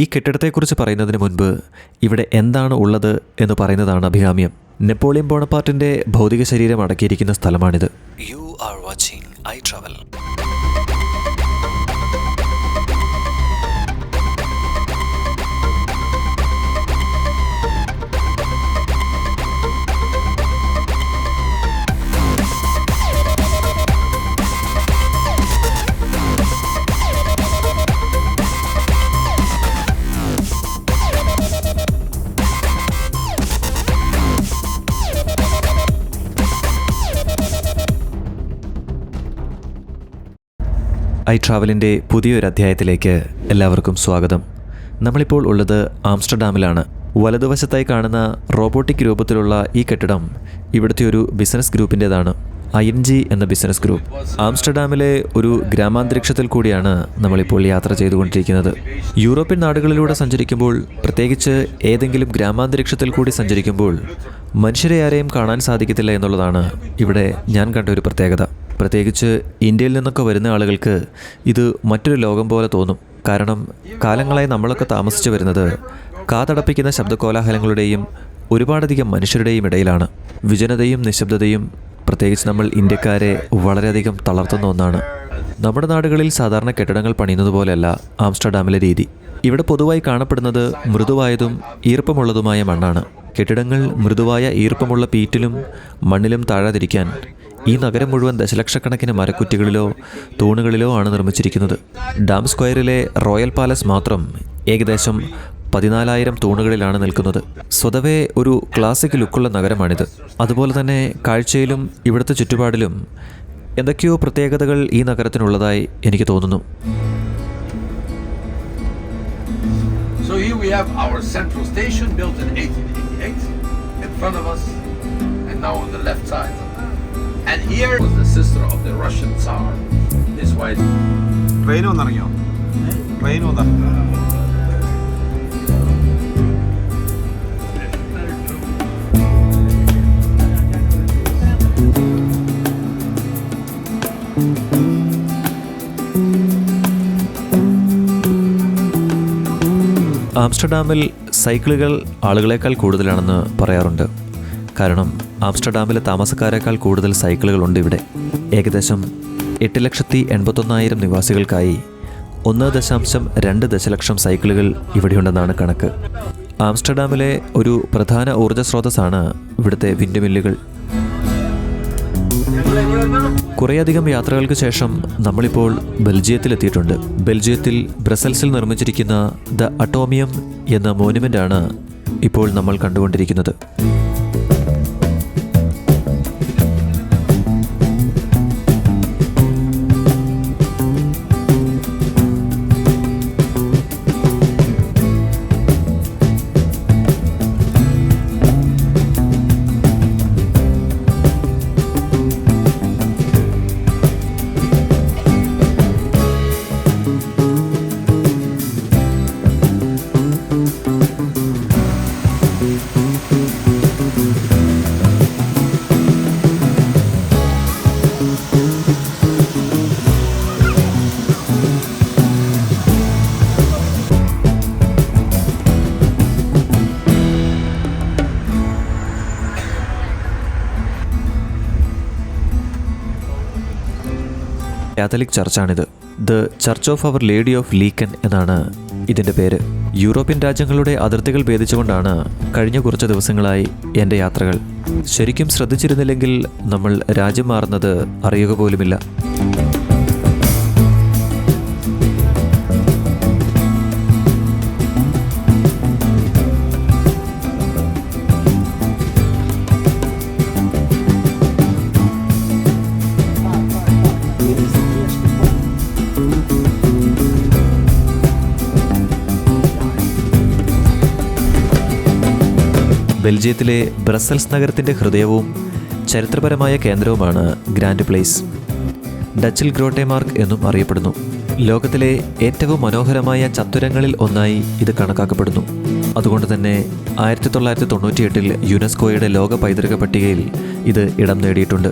ഈ കെട്ടിടത്തെക്കുറിച്ച് പറയുന്നതിന് മുൻപ് ഇവിടെ എന്താണ് ഉള്ളത് എന്ന് പറയുന്നതാണ് അഭികാമ്യം. നെപ്പോളിയൻ ബോണപ്പാർട്ടിന്റെ ഭൗതിക ശരീരം അടക്കിയിരിക്കുന്ന സ്ഥലമാണിത്. You are watching I travel I ട്രാവലിന്റെ പുതിയൊരു അധ്യായത്തിലേക്ക് എല്ലാവർക്കും സ്വാഗതം. നമ്മളിപ്പോൾ ഉള്ളത് ആംസ്റ്റർഡാമിലാണ്. വലതുവശത്തായി കാണുന്ന റോബോട്ടിക് രൂപത്തിലുള്ള ഈ കെട്ടിടം ഇവിടുത്തെ ഒരു ബിസിനസ് ഗ്രൂപ്പിന്റേതാണ്. ഐ എൻ ജി എന്ന ബിസിനസ് ഗ്രൂപ്പ്. ആംസ്റ്റർഡാമിലെ ഒരു ഗ്രാമാന്തരീക്ഷത്തിൽ കൂടിയാണ് നമ്മളിപ്പോൾ യാത്ര ചെയ്തുകൊണ്ടിരിക്കുന്നത്. യൂറോപ്യൻ നാടുകളിലൂടെ സഞ്ചരിക്കുമ്പോൾ പ്രത്യേകിച്ച് ഏതെങ്കിലും ഗ്രാമാന്തരീക്ഷത്തിൽ കൂടി സഞ്ചരിക്കുമ്പോൾ മനുഷ്യരെ ആരെയും കാണാൻ സാധിക്കത്തില്ല എന്നുള്ളതാണ് ഇവിടെ ഞാൻ കണ്ട ഒരു പ്രത്യേകത. പ്രത്യേകിച്ച് ഇന്ത്യയിൽ നിന്നൊക്കെ വരുന്ന ആളുകൾക്ക് ഇത് മറ്റൊരു ലോകം പോലെ തോന്നും. കാരണം കാലങ്ങളായി നമ്മളൊക്കെ താമസിച്ചു വരുന്നത് കാതടപ്പിക്കുന്ന ശബ്ദകോലാഹലങ്ങളുടെയും ഒരുപാടധികം മനുഷ്യരുടെയും ഇടയിലാണ്. വിജനതയും നിശബ്ദതയും പ്രത്യേകിച്ച് നമ്മൾ ഇന്ത്യക്കാരെ വളരെയധികം തളർത്തുന്ന ഒന്നാണ്. നമ്മുടെ നാടുകളിൽ സാധാരണ കെട്ടിടങ്ങൾ പണിയുന്നത് പോലെയല്ല ആംസ്റ്റർഡാമിലെ രീതി. ഇവിടെ പൊതുവായി കാണപ്പെടുന്നത് മൃദുവായതും ഈർപ്പമുള്ളതുമായ മണ്ണാണ്. കെട്ടിടങ്ങൾ മൃദുവായ ഈർപ്പമുള്ള പീറ്റിലും മണ്ണിലും താഴാതിരിക്കാൻ ഈ നഗരം മുഴുവൻ ദശലക്ഷക്കണക്കിന് മരക്കുറ്റികളിലോ തൂണുകളിലോ ആണ് നിർമ്മിച്ചിരിക്കുന്നത്. ഡാം സ്ക്വയറിലെ റോയൽ പാലസ് മാത്രം ഏകദേശം പതിനാലായിരം തൂണുകളിലാണ് നിൽക്കുന്നത്. സ്വതവേ ഒരു ക്ലാസിക് ലുക്കുള്ള നഗരമാണിത്. അതുപോലെ തന്നെ കാഴ്ചയിലും ഇവിടുത്തെ ചുറ്റുപാടിലും എന്തൊക്കെയോ പ്രത്യേകതകൾ ഈ നഗരത്തിനുള്ളതായി എനിക്ക് തോന്നുന്നു. So here we have our central station built in 1888 in front of us and now on the left side. And here was the sister of the Russian Tsar. His wife. Train വന്നിറങ്ങിയോ train വന്നിറങ്ങിയോ ആംസ്റ്റർഡാമിൽ സൈക്കിളുകൾ ആളുകളെക്കാൾ കൂടുതലാണെന്ന് പറയാറുണ്ട് കാരണം ആംസ്റ്റർഡാമിലെ താമസക്കാരേക്കാൾ കൂടുതൽ സൈക്കിളുകളുണ്ട് ഇവിടെ. ഏകദേശം എട്ട് ലക്ഷത്തി എൺപത്തൊന്നായിരം നിവാസികൾക്കായി ഒന്ന് ദശാംശം രണ്ട് ദശലക്ഷം സൈക്കിളുകൾ ഇവിടെയുണ്ടെന്നാണ് കണക്ക്. ആംസ്റ്റർഡാമിലെ ഒരു പ്രധാന ഊർജ സ്രോതസ്സാണ് ഇവിടുത്തെ വിൻഡ്മില്ലുകൾ കുറേയധികം യാത്രകൾക്ക് ശേഷം നമ്മളിപ്പോൾ ബെൽജിയത്തിലെത്തിയിട്ടുണ്ട്. ബെൽജിയത്തിൽ ബ്രസൽസിൽ നിർമ്മിച്ചിരിക്കുന്ന ദ അട്ടോമിയം എന്ന മോനുമെന്റ് ആണ് ഇപ്പോൾ നമ്മൾ കണ്ടുകൊണ്ടിരിക്കുന്നത്. Catholic ചർച്ചാണിത്. The church of our lady of ലീക്കൻ എന്നാണ് ഇതിന്റെ പേര്. യൂറോപ്യൻ രാജ്യങ്ങളുടെ അതിർത്തികൾ ഭേദിച്ചുകൊണ്ടാണ് കഴിഞ്ഞ കുറച്ച് ദിവസങ്ങളായി എന്റെ യാത്രകൾ. ശരിക്കും ശ്രദ്ധിച്ചിരുന്നില്ലെങ്കിൽ നമ്മൾ രാജ്യം മാറുന്നത് അറിയുക പോലുമില്ല. ബെൽജിയത്തിലെ ബ്രസൽസ് നഗരത്തിന്റെ ഹൃദയവും ചരിത്രപരമായ കേന്ദ്രവുമാണ് ഗ്രാൻഡ് പ്ലേസ്. ഡച്ചിൽ ഗ്രോട്ടേമാർക്ക് എന്നും അറിയപ്പെടുന്നു. ലോകത്തിലെ ഏറ്റവും മനോഹരമായ ചത്തുരങ്ങളിൽ ഒന്നായി ഇത് കണക്കാക്കപ്പെടുന്നു. അതുകൊണ്ട് തന്നെ ആയിരത്തി തൊള്ളായിരത്തി തൊണ്ണൂറ്റിയെട്ടിൽ യുനെസ്കോയുടെ ലോക പൈതൃക പട്ടികയിൽ ഇത് ഇടം നേടിയിട്ടുണ്ട്.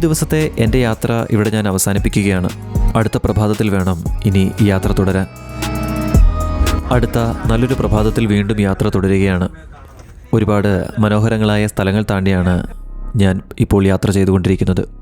ദിവസത്തെ എന്റെ യാത്ര ഇവിടെ ഞാൻ അവസാനിപ്പിക്കുകയാണ്. അടുത്ത പ്രഭാതത്തിൽ വേണം ഇനി യാത്ര തുടരാൻ. അടുത്ത നല്ലൊരു പ്രഭാതത്തിൽ വീണ്ടും യാത്ര തുടരുകയാണ്. ഒരുപാട് മനോഹരങ്ങളായ സ്ഥലങ്ങൾ താണ്ടിയാണ് ഞാൻ ഇപ്പോൾ യാത്ര ചെയ്തുകൊണ്ടിരിക്കുന്നത്.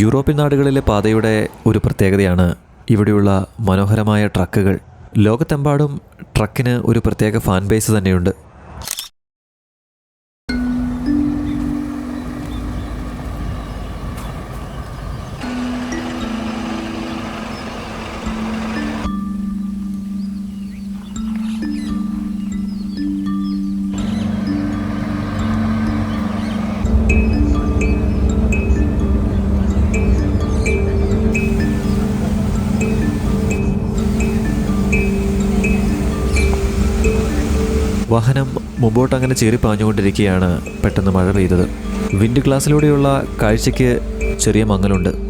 യൂറോപ്യൻ നാടുകളിലെ പാതയുടെ ഒരു പ്രത്യേകതയാണ് ഇവിടെയുള്ള മനോഹരമായ ട്രക്കുകൾ. ലോകത്തെമ്പാടും ട്രക്കിന് ഒരു പ്രത്യേക ഫാൻ ബേസ് തന്നെയുണ്ട്. വാഹനം മുമ്പോട്ട് അങ്ങനെ ചേറി പാഞ്ഞുകൊണ്ടിരിക്കുകയാണ് പെട്ടെന്ന് മഴ പെയ്തത്. വിൻഡ് ഗ്ലാസ്സിലൂടെയുള്ള കാഴ്ചയ്ക്ക് ചെറിയ മങ്ങലുണ്ട്.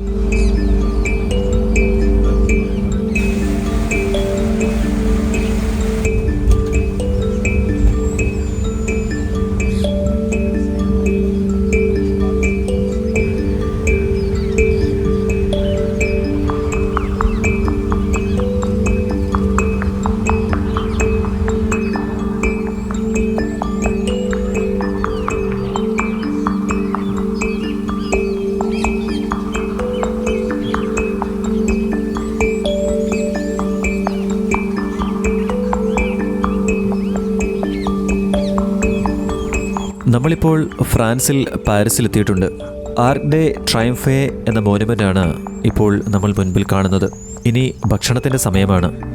ഫ്രാൻസിൽ പാരീസിൽ എത്തിയിട്ടുണ്ട് ആർക്ക് ഡേ ട്രയംഫേ എന്ന മോനുമെന്റ് ആണ് ഇപ്പോൾ നമ്മൾ മുൻപിൽ കാണുന്നത്. ഇനി ഭക്ഷണത്തിന്റെ സമയമാണ്.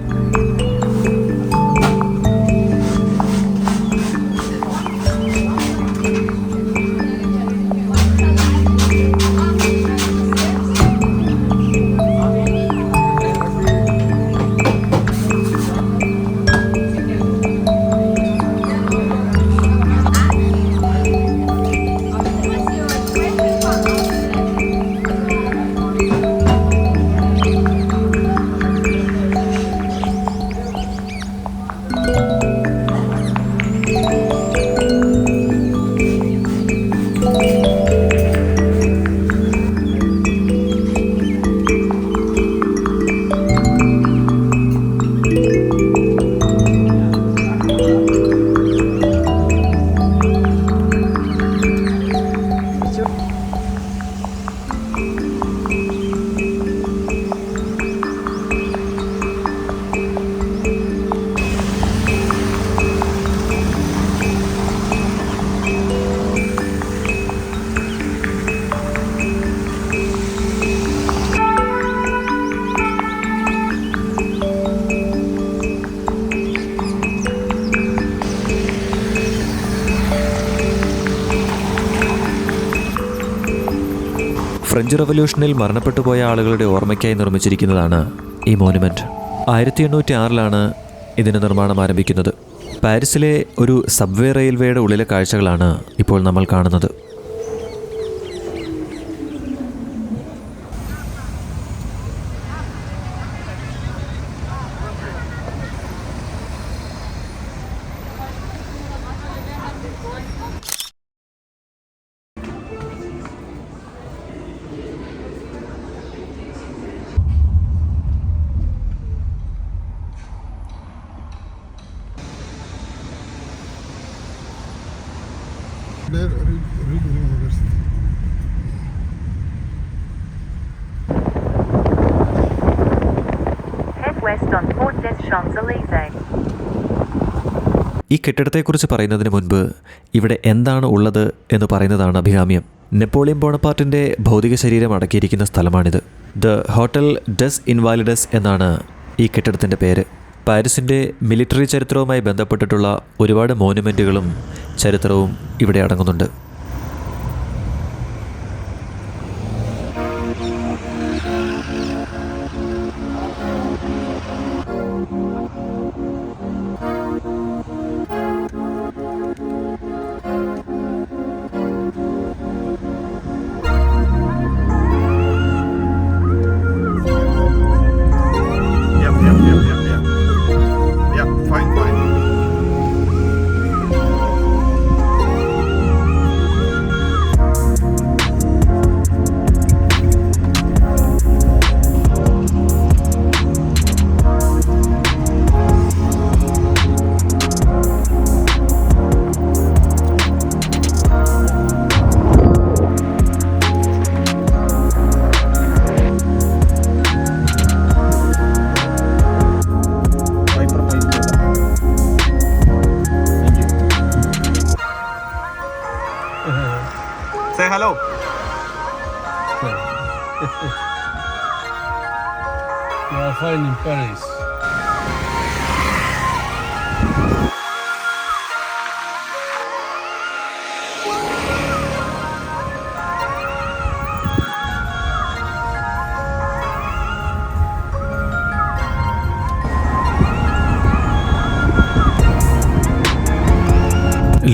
ഫ്രഞ്ച് റവല്യൂഷനിൽ മരണപ്പെട്ടുപോയ ആളുകളുടെ ഓർമ്മയ്ക്കായി നിർമ്മിച്ചിരിക്കുന്നതാണ് ഈ മോനുമെന്റ് ആയിരത്തി എണ്ണൂറ്റി ആറിലാണ് ഇതിന്റെ നിർമ്മാണം ആരംഭിക്കുന്നത്. പാരീസിലെ ഒരു സബ്വേ റെയിൽവേയുടെ ഉള്ളിലെ കാഴ്ചകളാണ് ഇപ്പോൾ നമ്മൾ കാണുന്നത്. University. Head west on Port des Champs-Élysées. ഈ കെട്ടിടത്തെക്കുറിച്ച് പറയുന്നതിന് മുൻപ് ഇവിടെ എന്താണ് ഉള്ളത് എന്ന് പറയുന്നതാണ് അഭികാമ്യം നെപ്പോളിയൻ ബോണപ്പാർട്ടിന്റെ ഭൗതിക ശരീരം അടക്കിയിരിക്കുന്ന സ്ഥലമാണിത് ദ ഹോട്ടൽ ഡസ് ഇൻവാലിഡസ് എന്നാണ് ഈ കെട്ടിടത്തിന്റെ പേര് പാരീസിന്റെ മിലിറ്ററി ചരിത്രവുമായി ബന്ധപ്പെട്ടിട്ടുള്ള ഒരുപാട് മോനുമെന്റുകളും ചരിത്രവും ഇവിടെ അടങ്ങുന്നുണ്ട്. Say hello. Are fine in Paris.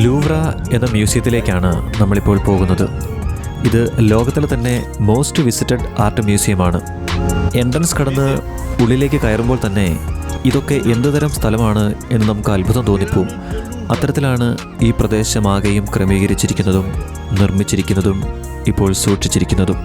Louvre എന്ന മ്യൂസിയത്തിലേക്കാണ് നമ്മളിപ്പോൾ പോകുന്നത്. ഇത് ലോകത്തിലെ തന്നെ മോസ്റ്റ് വിസിറ്റഡ് ആർട്ട് മ്യൂസിയമാണ് എൻട്രൻസ് കടന്ന് ഉള്ളിലേക്ക് കയറുമ്പോൾ തന്നെ ഇതൊക്കെ എന്തുതരം സ്ഥലമാണ് എന്ന് നമുക്ക് അത്ഭുതം തോന്നിപ്പോവും. അത്തരത്തിലാണ് ഈ പ്രദേശമാകെയും ക്രമീകരിച്ചിരിക്കുന്നതും നിർമ്മിച്ചിരിക്കുന്നതും ഇപ്പോൾ സൂക്ഷിച്ചിരിക്കുന്നതും.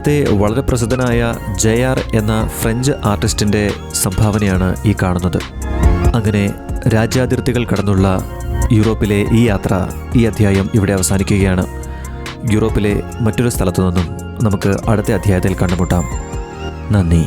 ഇവിടുത്തെ വളരെ പ്രസിദ്ധനായ ജെ ആർ എന്ന ഫ്രഞ്ച് ആർട്ടിസ്റ്റിന്റെ സംഭാവനയാണ് ഈ കാണുന്നത്. അങ്ങനെ രാജ്യാതിർത്തികൾ കടന്നുള്ള യൂറോപ്പിലെ ഈ യാത്ര ഈ അധ്യായം ഇവിടെ അവസാനിക്കുകയാണ്. യൂറോപ്പിലെ മറ്റൊരു സ്ഥലത്തു നിന്നും നമുക്ക് അടുത്ത അധ്യായത്തിൽ കണ്ടുമുട്ടാം. നന്ദി.